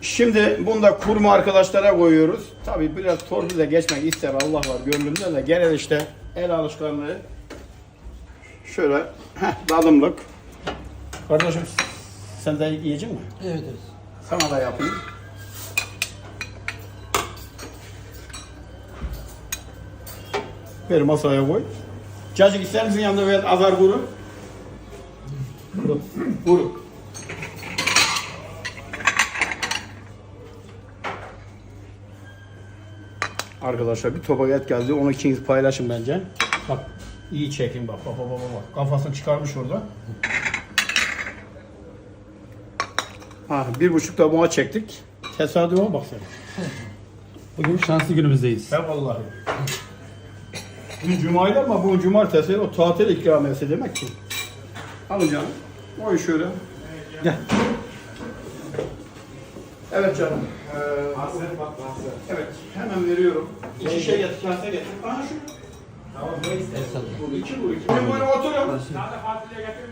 Şimdi bunda kurma arkadaşlara koyuyoruz. Tabi biraz torpille geçmek ister Allah var gönlümde de genel işte el alışkanlığı. Şöyle heh, tadımlık. Kardeşim sen de yiyecek misin? Evet evet. Sana da yapayım. Ver masaya koy. Cacık ister misin yanında ver azar kuru? Kuru. Kuru. Arkadaşlar bir topak et geldi. Onu ikiniz paylaşın bence. Bak iyi çekin bak. Bak bak bak. bak. Kafasını çıkarmış orada. Ha, bir buçuk tabağa çektik. Tesadüfe bak sen. Bugün şanslı günümüzdeyiz. He vallahi. Bugün cumaydı ama bugün cumartesi o tatil ikramiyesi demek ki. Alın canım. Koy şöyle. Gel. Evet canım. Ee, evet hemen veriyorum. İki şey getir, kase getir. Aha şu. Estağfurullah. Bu iki bu iki. Buyurun oturun. Sade fasulye getirir